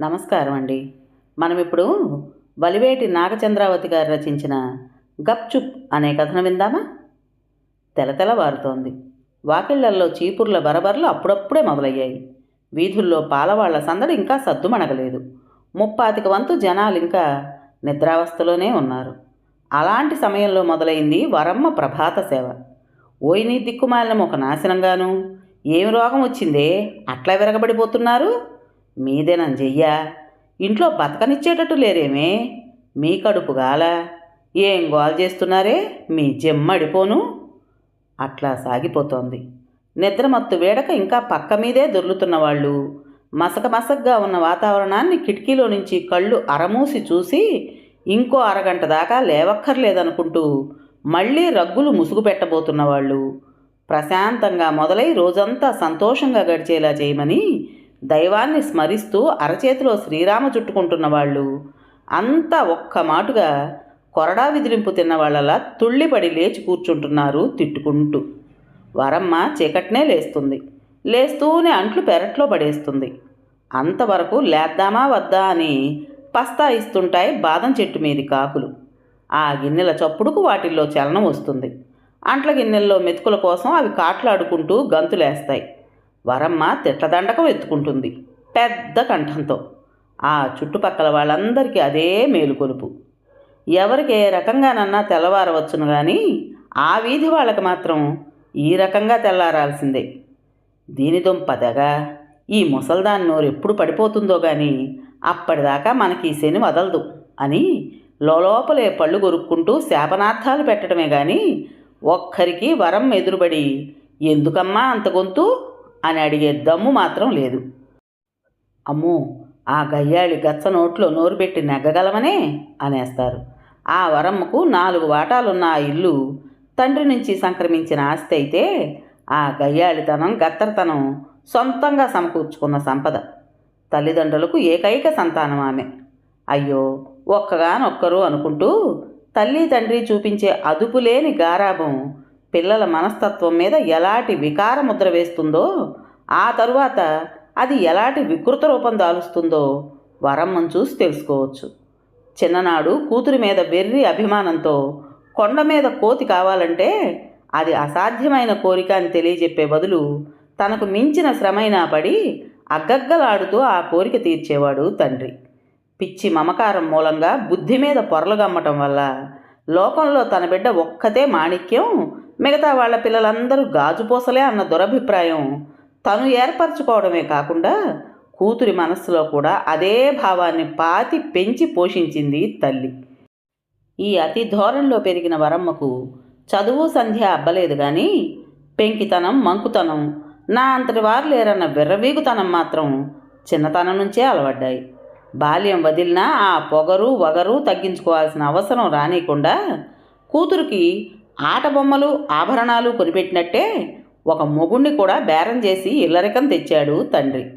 నమస్కారం అండి. మనం ఇప్పుడు బలివేటి నాగచంద్రావతి గారు రచించిన గప్చుప్ అనే కథను విందామా? తెలతెలవారుతోంది వాకిళ్ళల్లో చీపుర్ల బరబరలు అప్పుడప్పుడే మొదలయ్యాయి. వీధుల్లో పాలవాళ్ళ సందడి ఇంకా సద్దుమణగలేదు. ముప్పాతిక వంతు జనాలు ఇంకా నిద్రావస్థలోనే ఉన్నారు. అలాంటి సమయంలో మొదలైంది వరమ్మ ప్రభాత సేవ. ఓయిని దిక్కుమాలిన ఒక నాశనంగాను ఏమి రోగం వచ్చిందే? అట్లా విరగబడిపోతున్నారు? మీదేనం చెయ్యా. ఇంట్లో బతకనిచ్చేటట్టు లేరేమే. మీ కడుపు గాల. ఏం గోల్ చేస్తున్నారే? మీ జెమ్మడిపోను అట్లా సాగిపోతోంది. నిద్రమత్తు వేడక ఇంకా పక్క మీదే దొర్లుతున్న వాళ్ళు మసక మసగ్గా ఉన్న వాతావరణాన్ని కిటికీలో నుంచి కళ్ళు అరమూసి చూసి ఇంకో అరగంట దాకా లేవక్కర్లేదనుకుంటూ మళ్ళీ రగ్గులు ముసుగు పెట్టబోతున్న వాళ్ళు ప్రశాంతంగా మొదలై రోజంతా సంతోషంగా గడిచేలా చేయమని దైవాన్ని స్మరిస్తూ అరచేతిలో శ్రీరామ చుట్టుకుంటున్న వాళ్ళు. అంతా ఒక్క మాటుగా కొరడా విదిలింపు తిన్న వాళ్ళలా తుళ్ళిపడి లేచి కూర్చుంటున్నారు తిట్టుకుంటూ. వరమ్మ చీకట్నే లేస్తుంది. లేస్తూనే అంట్లు పెరట్లో పడేస్తుంది. అంతవరకు లేద్దామా వద్దా అని పస్తాయిస్తుంటాయి బాదం చెట్టు మీది కాకులు. ఆ గిన్నెల చప్పుడుకు వాటిల్లో చలనం వస్తుంది. అంట్ల గిన్నెల్లో మెతుకుల కోసం అవి కాట్లాడుకుంటూ గంతులేస్తాయి. వరమ్మ తిట్లదండకం ఎత్తుకుంటుంది పెద్ద కంఠంతో. ఆ చుట్టుపక్కల వాళ్ళందరికీ అదే మేలుకొలుపు. ఎవరికి ఏ రకంగానన్నా తెల్లవారవచ్చును కానీ ఆ వీధి వాళ్ళకి మాత్రం ఈ రకంగా తెల్లారాల్సిందే. దీని దుంపదగా ఈ ముసల్దాన్ నోరు ఎప్పుడు పడిపోతుందో కానీ అప్పటిదాకా మనకి ఈ శని వదలదు అని లోపలే పళ్ళు కొరుక్కుంటూ శాపనార్థాలు పెట్టడమే కానీ ఒక్కరికి వరం ఎదురుబడి ఎందుకమ్మా అంత గొంతు? అని అడిగే దమ్ము మాత్రం లేదు. అమ్మో ఆ గయ్యాళి గచ్చ నోట్లో నోరు పెట్టి నెగ్గగలమనే? అనేస్తారు. ఆ వరమ్మకు నాలుగు వాటాలున్న ఆ ఇల్లు తండ్రి నుంచి సంక్రమించిన ఆస్తి అయితే ఆ గయ్యాళితనం గత్తరతనం సొంతంగా సమకూర్చుకున్న సంపద. తల్లిదండ్రులకు ఏకైక సంతానం ఆమె. అయ్యో ఒక్కగానొక్కరు అనుకుంటూ తల్లి తండ్రి చూపించే అదుపులేని గారాభం పిల్లల మనస్తత్వం మీద ఎలాంటి వికార ముద్ర వేస్తుందో ఆ తరువాత అది ఎలాంటి వికృత రూపం దాలుస్తుందో వరమ్మను చూసి తెలుసుకోవచ్చు. చిన్ననాడు కూతురి మీద వెర్రి అభిమానంతో కొండ మీద కోతి కావాలంటే అది అసాధ్యమైన కోరిక అని తెలియజెప్పే బదులు తనకు మించిన శ్రమైనా పడి అగ్గగ్గలాడుతూ ఆ కోరిక తీర్చేవాడు తండ్రి. పిచ్చి మమకారం మూలంగా బుద్ధి మీద పొరలు గమ్మటం వల్ల లోకంలో తన బిడ్డ ఒక్కతే మాణిక్యం మిగతా వాళ్ళ పిల్లలందరూ గాజుపోసలే అన్న దురభిప్రాయం. తను ఏర్పరచుకోవడమే కాకుండా కూతురి మనస్సులో కూడా అదే భావాన్ని పాతి పెంచి పోషించింది తల్లి. ఈ అతి ధోరణిలో పెరిగిన వరమ్మకు చదువు సంధ్య అబ్బలేదు కానీ పెంకితనం మంకుతనం నా అంతటి వారు లేరన్న విర్రవీగుతనం మాత్రం చిన్నతనం నుంచే అలవడ్డాయి. బాల్యం వదిలినా ఆ పొగరు వగరు తగ్గించుకోవాల్సిన అవసరం రానియకుండా కూతురికి ఆట బొమ్మలు ఆభరణాలు కొనిపెట్టినట్టే ఒక మొగుణ్ణి కూడా బేరం చేసి ఇల్లరికం తెచ్చాడు తండ్రి.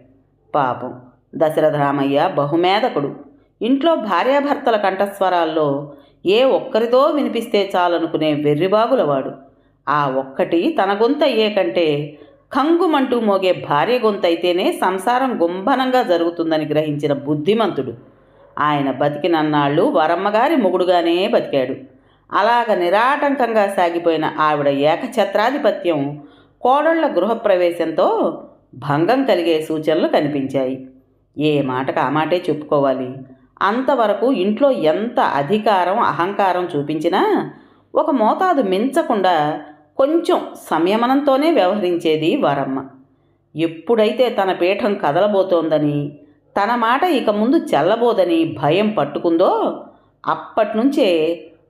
పాపం. దశరథ రామయ్య బహుమేధకుడు. ఇంట్లో భార్యాభర్తల కంఠస్వరాల్లో ఏ ఒక్కరితో వినిపిస్తే చాలనుకునే వెర్రిబాగులవాడు. ఆ ఒక్కటి తన గొంత అయ్యే కంటే కంగుమంటూ మోగే భార్య గొంత అయితేనే సంసారం గుంభనంగా జరుగుతుందని గ్రహించిన బుద్ధిమంతుడు. ఆయన బతికినన్నాళ్ళు వరమ్మగారి మొగుడుగానే బతికాడు. అలాగ నిరాటంకంగా సాగిపోయిన ఆవిడ ఏకఛత్రాధిపత్యం కోడళ్ళ గృహప్రవేశంతో భంగం కలిగే సూచనలు కనిపించాయి. ఏ మాటకు ఆ మాటే చెప్పుకోవాలి. అంతవరకు ఇంట్లో ఎంత అధికారం అహంకారం చూపించినా ఒక మోతాదు మించకుండా కొంచెం సంయమనంతోనే వ్యవహరించేది వరమ్మ. ఎప్పుడైతే తన పీఠం కదలబోతోందని తన మాట ఇక ముందు చెల్లబోదని భయం పట్టుకుందో అప్పట్నుంచే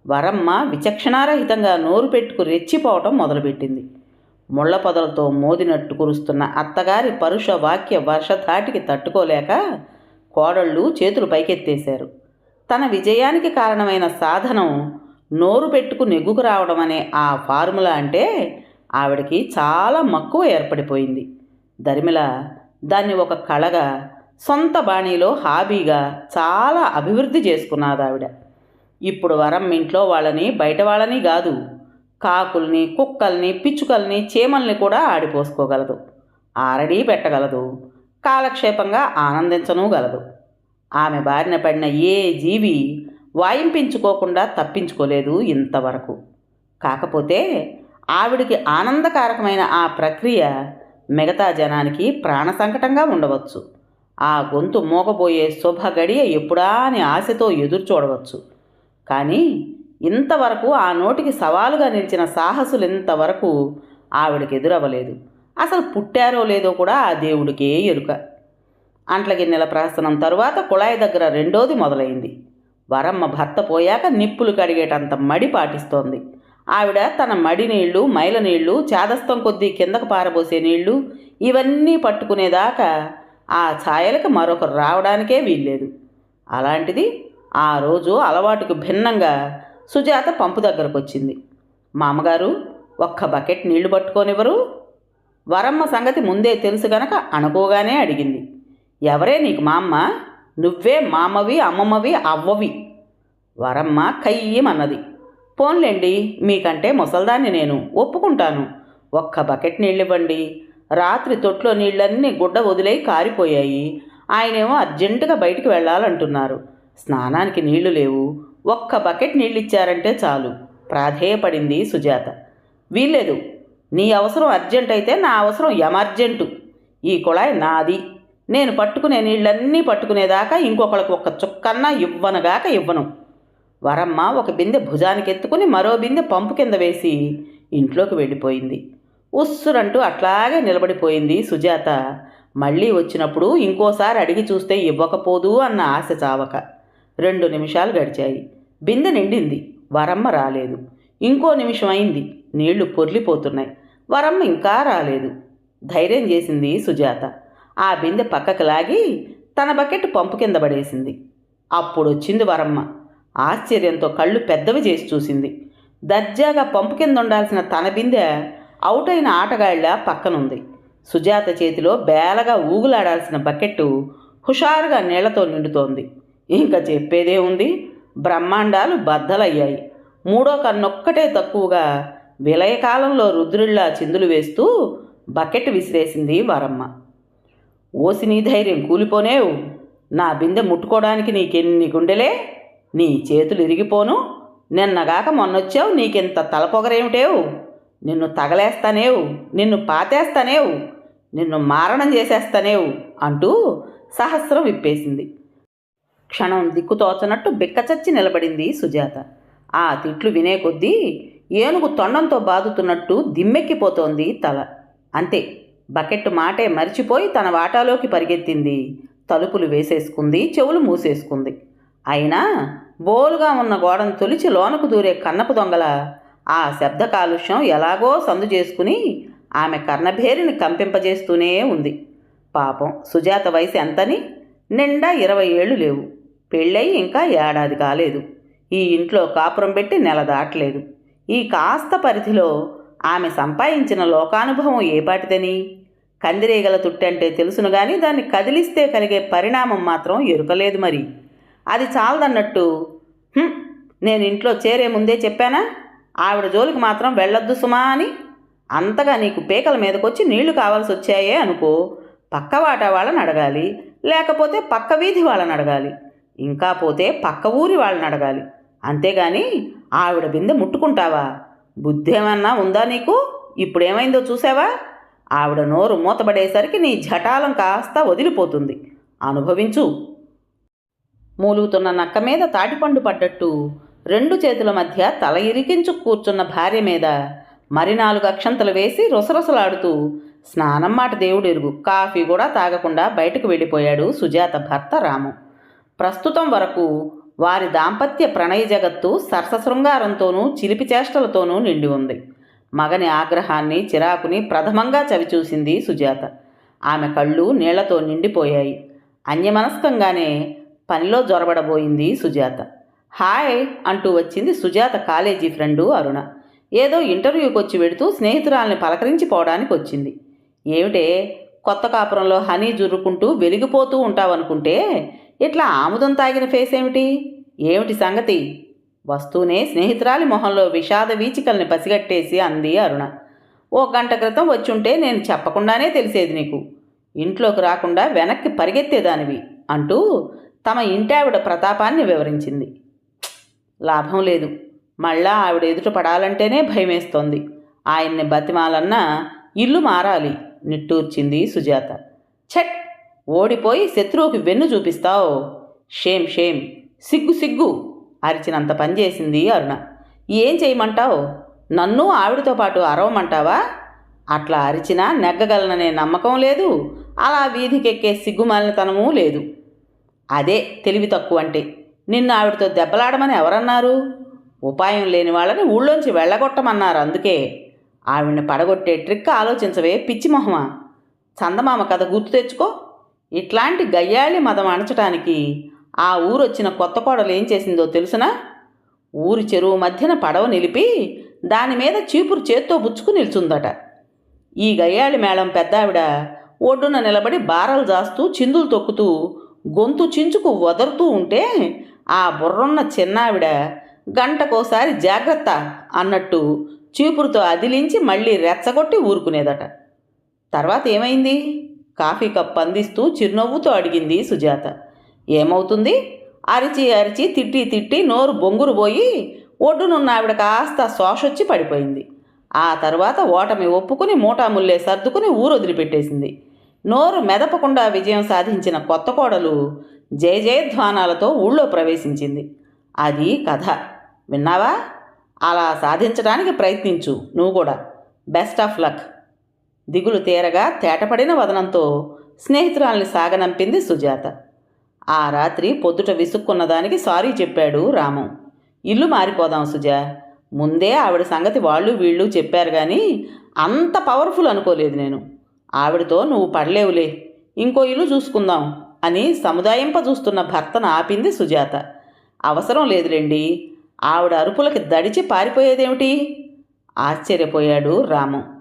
వరమ్మ విచక్షణారహితంగా నోరు పెట్టుకు రెచ్చిపోవటం మొదలుపెట్టింది. ముళ్ళ పొదలతో మోదినట్టు కురుస్తున్న అత్తగారి పరుష వాక్య వర్షధాటికి తట్టుకోలేక కోడళ్ళు చేతులు పైకెత్తేశారు. తన విజయానికి కారణమైన సాధనం నోరు పెట్టుకు నెగ్గుకు రావడం అనే ఆ ఫార్ములా అంటే ఆవిడకి చాలా మక్కువ ఏర్పడిపోయింది. దరిమిల దాన్ని ఒక కళగా సొంత బాణీలో హాబీగా చాలా అభివృద్ధి చేసుకున్నది ఆవిడ ఇప్పుడు వరం ఇంట్లో వాళ్ళని బయట వాళ్ళని కాదు. కాకుల్ని కుక్కల్ని పిచ్చుకల్ని చీమల్ని కూడా ఆడిపోసుకోగలదు. ఆరడి పెట్టగలదు. కాలక్షేపంగా ఆనందించను గలదు. ఆమె బారిన పడిన ఏ జీవి వాయింపించుకోకుండా తప్పించుకోలేదు ఇంతవరకు. కాకపోతే ఆవిడికి ఆనందకారకమైన ఆ ప్రక్రియ మిగతా జనానికి ప్రాణ సంకటంగా ఉండవచ్చు. ఆ గొంతు మోగబోయే శుభ గడియ ఎప్పుడా అని ఆశతో ఎదురు చూడవచ్చు కానీ ఇంతవరకు ఆ నోటికి సవాలుగా నిలిచిన సాహసులు ఇంతవరకు ఆవిడకి ఎదురవ్వలేదు. అసలు పుట్టారో లేదో కూడా ఆ దేవుడికే ఎరుక. అంట్లగిన్నెల ప్రహసనం తరువాత కుళాయి దగ్గర రెండోది మొదలైంది. వరమ్మ భర్త పోయాక నిప్పులు కడిగేటంత మడి పాటిస్తోంది. ఆవిడ తన మడి నీళ్ళు మైల నీళ్ళు చేదస్తం కొద్దీ కిందకు పారబోసే నీళ్ళు ఇవన్నీ పట్టుకునేదాకా ఆ ఛాయలకు మరొకరు రావడానికే వీల్లేదు. అలాంటిది ఆ రోజు అలవాటుకు భిన్నంగా సుజాత పంపు దగ్గరకు వచ్చింది మామగారు ఒక్క బకెట్ నీళ్ళు పట్టుకోనివ్వరు. వరమ్మ సంగతి ముందే తెలుసు గనక అనుకోగానే అడిగింది. ఎవరే నీకు మామ్మ? నువ్వే మామవి అమ్మమ్మవి అవ్వవి. వరమ్మ కయ్యమన్నది. పోన్లేండి మీకంటే ముసల్దాన్ని నేను ఒప్పుకుంటాను. ఒక్క బకెట్ నీళ్ళివ్వండి. రాత్రి తొట్లో నీళ్ళన్నీ గుడ్డ వదిలై కారిపోయాయి. ఆయనేమో అర్జెంటుగా బయటికి వెళ్ళాలంటున్నారు. స్నానానికి నీళ్ళు లేవు. ఒక్క బకెట్ నీళ్ళు ఇచ్చారంటే చాలు. ప్రాధేయపడింది సుజాత. వీల్లేదు. నీ అవసరం అర్జెంట్ అయితే నా అవసరం ఎమర్జెంటు. ఈ కుళాయి నాది. నేను పట్టుకునే నీళ్ళన్నీ పట్టుకునేదాకా ఇంకొకళ్ళకి ఒక్క చుక్కన్నా ఇవ్వనుగాక ఇవ్వను. వరమ్మ ఒక బిందె భుజానికి ఎత్తుకుని మరో బిందె పంపు కింద వేసి ఇంట్లోకి వెళ్ళిపోయింది. ఉస్సురంటూ అట్లాగే నిలబడిపోయింది సుజాత. మళ్ళీ వచ్చినప్పుడు ఇంకోసారి అడిగి చూస్తే ఇవ్వకపోదు అన్న ఆశ చావక. రెండు నిమిషాలు గడిచాయి. బిందె నిండింది. వరమ్మ రాలేదు. ఇంకో నిమిషం అయింది. నీళ్ళు పొర్లిపోతున్నాయి. వరమ్మ ఇంకా రాలేదు. ధైర్యం చేసింది సుజాత. ఆ బిందె పక్కకు లాగి తన బకెట్ పంపు కింద పడేసింది. అప్పుడు వచ్చింది వరమ్మ. ఆశ్చర్యంతో కళ్ళు పెద్దవి చేసి చూసింది. దర్జాగా పంపు కింద ఉండాల్సిన తన బిందె అవుట్ అయిన ఆటగాళ్ళ పక్కనుంది. సుజాత చేతిలో బేలగా ఊగులాడాల్సిన బకెట్టు హుషారుగా నీళ్ళతో నిండుతోంది. ఇంకా చెప్పేదే ఉంది. బ్రహ్మాండాలు బద్దలయ్యాయి. మూడో కన్నొక్కటే తక్కువగా విలయకాలంలో రుద్రుళ్ళా చిందులు వేస్తూ బకెట్ విసిరేసింది వరమ్మ. ఓసి నీ ధైర్యం కూలిపోనేవు. నా బిందె ముట్టుకోవడానికి నీకెన్ని గుండెలే? నీ చేతులు ఇరిగిపోను. నిన్నగాక మొన్నొచ్చావు. నీకింత తలపొగరేమిటేవు నిన్ను తగలేస్తానేవు. నిన్ను పాతేస్తానేవు. నిన్ను మారణం చేసేస్తానేవు అంటూ సహస్రం విప్పేసింది. క్షణం దిక్కుతోచనట్టు బిక్కచచ్చి నిలబడింది సుజాత. ఆ తిట్లు వినే కొద్దీ ఏనుగు తొండంతో బాదుతున్నట్టు దిమ్మెక్కిపోతోంది తల. అంతే బకెట్ మాటే మరిచిపోయి తన వాటాలోకి పరిగెత్తింది. తలుపులు వేసేసుకుంది చెవులు మూసేసుకుంది. అయినా బోలుగా ఉన్న గోడను తొలిచి లోనకు దూరే కన్నపు దొంగల ఆ శబ్ద కాలుష్యం ఎలాగో సందు చేసుకుని ఆమె కర్ణభేరిని కంపింపజేస్తూనే ఉంది. పాపం సుజాత వయసు ఎంతని? నిండా ఇరవై ఏళ్ళు లేవు. పెళ్ళయి ఇంకా ఏడాది కాలేదు. ఈ ఇంట్లో కాపురం పెట్టి నెల దాటలేదు. ఈ కాస్త పరిధిలో ఆమె సంపాదించిన లోకానుభవం ఏపాటిదని కందిరీగల తుట్టంటే తెలుసును కానీ దాన్ని కదిలిస్తే కలిగే పరిణామం మాత్రం ఎరుకలేదు మరి. అది చాలదన్నట్టు నేను ఇంట్లో చేరే ముందే చెప్పానా? ఆవిడ జోలికి మాత్రం వెళ్ళొద్దు సుమా అని. అంతగా నీకు పీకల మీదకొచ్చి నీళ్ళు కావాల్సి వచ్చాయే అనుకో పక్క వాటా వాళ్ళని అడగాలి లేకపోతే పక్క వీధి వాళ్ళని అడగాలి. ఇంకా పోతే పక్క ఊరి వాళ్ళని అడగాలి. అంతేగాని ఆవిడ బిందె ముట్టుకుంటావా? బుద్ధి ఏమన్నా ఉందా నీకు? ఇప్పుడేమైందో చూసావా? ఆవిడ నోరు మూతబడేసరికి నీ జటాలం కాస్త వదిలిపోతుంది. అనుభవించు. మూలుగుతున్న నక్క మీద తాటిపండు పడ్డట్టు రెండు చేతుల మధ్య తల ఇరికించు కూర్చున్న భార్య మీద మరి నాలుగు అక్షంతలు వేసి రుసరుసలాడుతూ స్నానం మాట దేవుడు ఎరుగు కాఫీ కూడా తాగకుండా బయటకు వెళ్ళిపోయాడు సుజాత భర్త రాము. ప్రస్తుతం వరకు వారి దాంపత్య ప్రణయ జగత్తు సరసశృంగారంతోనూ చిలిపి చేష్టలతోనూ నిండి ఉంది. మగని ఆగ్రహాన్ని చిరాకుని ప్రథమంగా చవిచూసింది సుజాత. ఆమె కళ్ళు నీళ్ళతో నిండిపోయాయి. అన్యమనస్కంగానే పనిలో జొరబడబోయింది సుజాత. హాయ్ అంటూ వచ్చింది సుజాత కాలేజీ ఫ్రెండు అరుణ. ఏదో ఇంటర్వ్యూకి వచ్చి వెడుతూ స్నేహితురాల్ని పలకరించి పోవడానికి వచ్చింది ఏమిటే కొత్త కాపురంలో హనీ జుర్రుకుంటూ వెలిగిపోతూ ఉంటావనుకుంటే ఇట్లా ఆముదం తాగిన ఫేస్ ఏమిటి? ఏమిటి సంగతి? వస్తూనే స్నేహితురాలి మొహంలో విషాద వీచికల్ని పసిగట్టేసి అంది అరుణ. ఓ గంట క్రితం వచ్చుంటే నేను చెప్పకుండానే తెలిసేది నీకు. ఇంట్లోకి రాకుండా వెనక్కి పరిగెత్తేదానివి అంటూ తమ ఇంటావిడ ప్రతాపాన్ని వివరించింది. లాభం లేదు. మళ్ళా ఆవిడ ఎదుట పడాలంటేనే భయమేస్తోంది. ఆయన్ని బతిమాలన్నా ఇల్లు మారాలి నిట్టూర్చింది సుజాత. ఛట్! ఓడిపోయి శత్రువుకి వెన్ను చూపిస్తావు. Shame shame. సిగ్గు సిగ్గు. అరిచినంత పని చేసింది అరుణ. ఏం చేయమంటావు? నన్ను ఆవిడతో పాటు అరవమంటావా? అట్లా అరిచినా నెగ్గగలననే నమ్మకం లేదు. అలా వీధికెక్కే సిగ్గుమాలినతనమూ లేదు. అదే తెలివి తక్కువ అంటే. నిన్ను ఆవిడతో దెబ్బలాడమని ఎవరన్నారు? ఉపాయం లేని వాళ్ళని ఊళ్ళోంచి వెళ్ళగొట్టమన్నారు అందుకే. ఆవిడని పడగొట్టే ట్రిక్ ఆలోచించవే పిచ్చి మొహమా. చందమామ కథ గుర్తు తెచ్చుకో. ఇట్లాంటి గయ్యాళి మదం అణచటానికి ఆ ఊరొచ్చిన కొత్త కోడలు ఏం చేసిందో తెలుసునా? ఊరి చెరువు మధ్యన పడవ నిలిపి దాని మీద చీపురు చేత్తో బుచ్చుకు నిల్చుందట. ఈ గయ్యాళి మేళం పెద్దావిడ ఒడ్డున నిలబడి బారలు జాస్తూ చిందులు తొక్కుతూ గొంతు చించుకు వదరుతూ ఉంటే ఆ బుర్రున్న చిన్నావిడ గంటకోసారి జాగ్రత్త అన్నట్టు చీపురుతో అదిలించి మళ్ళీ రెచ్చగొట్టి ఊరుకునేదట. తర్వాత ఏమైంది? కాఫీ కప్ అందిస్తూ చిరునవ్వుతో అడిగింది సుజాత. ఏమవుతుంది? అరిచి అరిచి తిట్టి తిట్టి నోరు బొంగురు పోయి ఒడ్డునున్న ఆవిడ కాస్త శోషొచ్చి పడిపోయింది. ఆ తర్వాత ఓటమి ఒప్పుకుని మూటాముల్లే సర్దుకుని ఊరు వదిలిపెట్టేసింది నోరు మెదపకుండా విజయం సాధించిన కొత్త కోడలు జయ జయధ్వానాలతో ఊళ్ళో ప్రవేశించింది. అది కథ. విన్నావా? అలా సాధించడానికి ప్రయత్నించు. నువ్వు కూడా. Best of luck. దిగులు తీరగా తేటపడిన వదనంతో స్నేహితురాల్ని సాగనంపింది సుజాత. ఆ రాత్రి పొద్దుట విసుక్కున్న దానికి సారీ చెప్పాడు రాము. ఇల్లు మారిపోదాం సుజా. ముందే ఆవిడ సంగతి వాళ్ళు వీళ్ళు చెప్పారు కానీ అంత పవర్ఫుల్ అనుకోలేదు నేను. ఆవిడతో నువ్వు పడలేవులే ఇంకో ఇల్లు చూసుకుందాం అని సముదాయింప చూస్తున్న భర్తను ఆపింది సుజాత. అవసరం లేదులేండి ఆవిడ అరుపులకి దడిచి పారిపోయేదేమిటి? ఆశ్చర్యపోయాడు రామం.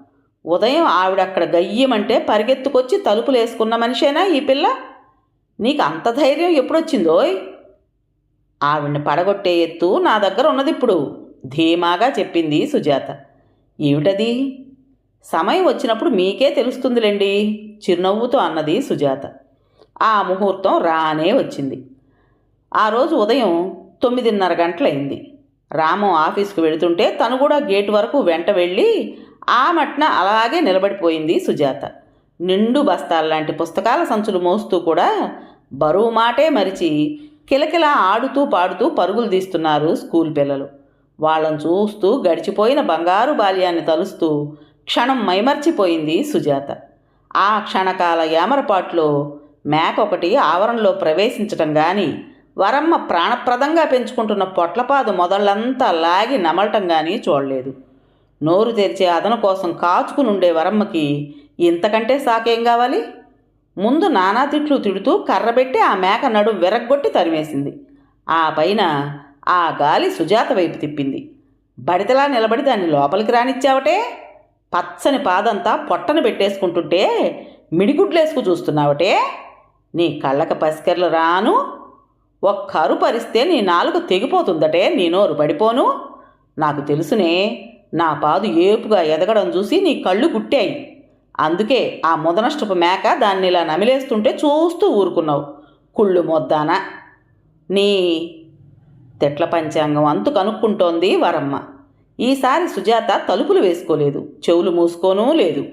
ఉదయం ఆవిడక్కడ గయ్యమంటే పరిగెత్తుకొచ్చి తలుపులు వేసుకున్న మనిషేనా ఈ పిల్ల? నీకు అంత ధైర్యం ఎప్పుడొచ్చిందోయ్? ఆవిడ్ని పడగొట్టే ఎత్తు నా దగ్గర ఉన్నది ఇప్పుడు ధీమాగా చెప్పింది సుజాత. ఏమిటది? సమయం వచ్చినప్పుడు మీకే తెలుస్తుందిలేండి చిరునవ్వుతో అన్నది సుజాత. ఆ ముహూర్తం రానే వచ్చింది. ఆ రోజు ఉదయం తొమ్మిదిన్నర గంటలైంది. రామం ఆఫీస్కు వెళుతుంటే తను కూడా గేటు వరకు వెంట వెళ్ళి ఆ మట్న అలాగే నిలబడిపోయింది సుజాత. నిండు బస్తాల్లాంటి పుస్తకాల సంచులు మోస్తూ కూడా బరువు మాటే మరిచి కిలకిలా ఆడుతూ పాడుతూ పరుగులు తీస్తున్నారు స్కూల్ పిల్లలు. వాళ్ళని చూస్తూ గడిచిపోయిన బంగారు బాల్యాన్ని తలుస్తూ క్షణం మైమర్చిపోయింది సుజాత. ఆ క్షణకాల యామరపాట్లో మేక ఒకటి ఆవరణలో ప్రవేశించటం కానీ వరమ్మ ప్రాణప్రదంగా పెంచుకుంటున్న పొట్లపాదు మొదళ్ళంతా లాగి నమలటం కానీ చూడలేదు. నోరు తెరిచే అదను కోసం కాచుకుని ఉండే వరమ్మకి ఇంతకంటే సాకేం కావాలి? ముందు నానా తిట్లు తిడుతూ కర్రబెట్టి ఆ మేక నడు విరగ్గొట్టి తరిమేసింది. ఆ పైన ఆ గాలి సుజాత వైపు తిప్పింది. బడితలా నిలబడి దాన్ని లోపలికి రానిచ్చావటే? పచ్చని పాదంతా పొట్టను పెట్టేసుకుంటుంటే మిడిగుడ్లేసుకు చూస్తున్నావటే? నీ కళ్ళక పసికెర్లు రాను? ఒక్క అరుపరిస్తే నీ నాలుగు తెగిపోతుందటే నీ నోరు పడిపోను? నాకు తెలుసునే నా పాదు ఏపుగా ఎదగడం చూసి నీ కళ్ళు గుట్టాయి. అందుకే ఆ ముదనష్టపు మేక దాన్ని ఇలా నమిలేస్తుంటే చూస్తూ ఊరుకున్నావు. కుళ్ళు మొద్దాన. నీ తెట్ల పంచాంగం అంతు కనుక్కుంటోంది వరమ్మ. ఈసారి సుజాత తలుపులు వేసుకోలేదు. చెవులు మూసుకోనూ లేదు.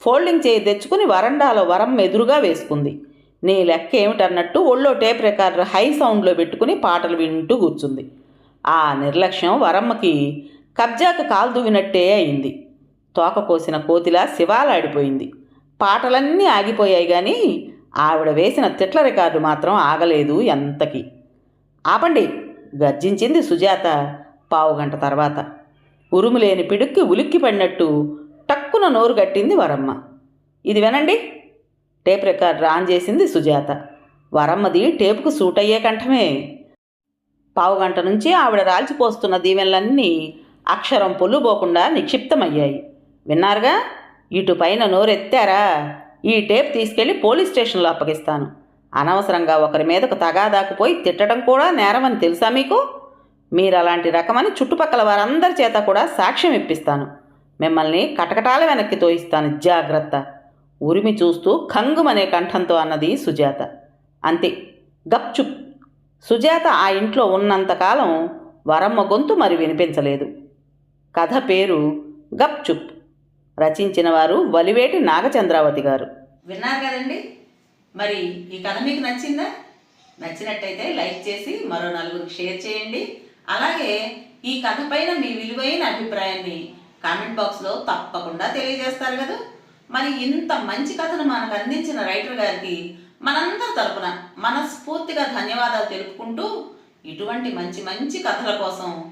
ఫోల్డింగ్ చేయి తెచ్చుకుని వరండాలో వరమ్మ ఎదురుగా వేసుకుంది. నీ లెక్క ఏమిటన్నట్టు ఒళ్ళో టేప్ రికార్డర్ హై సౌండ్లో పెట్టుకుని పాటలు వింటూ కూర్చుంది. ఆ నిర్లక్ష్యం వరమ్మకి కబ్జాకు కాలు దువ్వినట్టే అయింది. తోక కోసిన కోతిలా శివాలాడిపోయింది. పాటలన్నీ ఆగిపోయాయి కానీ ఆవిడ వేసిన తిట్ల రికార్డు మాత్రం ఆగలేదు ఎంతకి. ఆపండి గర్జించింది సుజాత పావుగంట తర్వాత. ఉరుములేని పిడుక్కి ఉలిక్కి పడినట్టు టక్కున నోరు కట్టింది వరమ్మ. ఇది వినండి టేప్ రికార్డు ఆన్ చేసింది సుజాత. వరమ్మది టేపుకు సూట్ అయ్యే కంఠమే పావుగంట నుంచి ఆవిడ రాల్చిపోస్తున్న దీవెనలన్నీ అక్షరం పొల్లుపోకుండా నిక్షిప్తమయ్యాయి. విన్నారుగా? ఇటు పైన నోరెత్తారా? ఈ టేప్ తీసుకెళ్ళి పోలీస్ స్టేషన్లో అప్పగిస్తాను. అనవసరంగా ఒకరి మీదకు తగాదాకుపోయి తిట్టడం కూడా నేరమని తెలుసా మీకు? మీరు అలాంటి రకమని చుట్టుపక్కల వారందరి చేత కూడా సాక్ష్యం ఇప్పిస్తాను. మిమ్మల్ని కటకటాల వెనక్కి తోయిస్తాను జాగ్రత్త. ఉరిమి చూస్తూ ఖంగుమనే కంఠంతో అన్నది సుజాత. అంతే గప్చుప్. సుజాత ఆ ఇంట్లో ఉన్నంతకాలం వరమ్మ గొంతు మరి వినిపించలేదు. కథ పేరు గప్చుప్ రచించిన వారు వలివేటి నాగచంద్రావతి గారు. విన్నారు కదండి? మరి ఈ కథ మీకు నచ్చిందా? నచ్చినట్టయితే లైక్ చేసి మరో నలుగురికి షేర్ చేయండి. అలాగే ఈ కథ పైన మీ విలువైన అభిప్రాయాన్ని కామెంట్ బాక్స్లో తప్పకుండా తెలియజేస్తారు కదా? మరి ఇంత మంచి కథను మనకు అందించిన రైటర్ గారికి మనందరి తరపున మనస్ఫూర్తిగా ధన్యవాదాలు తెలుపుకుంటూ ఇటువంటి మంచి మంచి కథల కోసం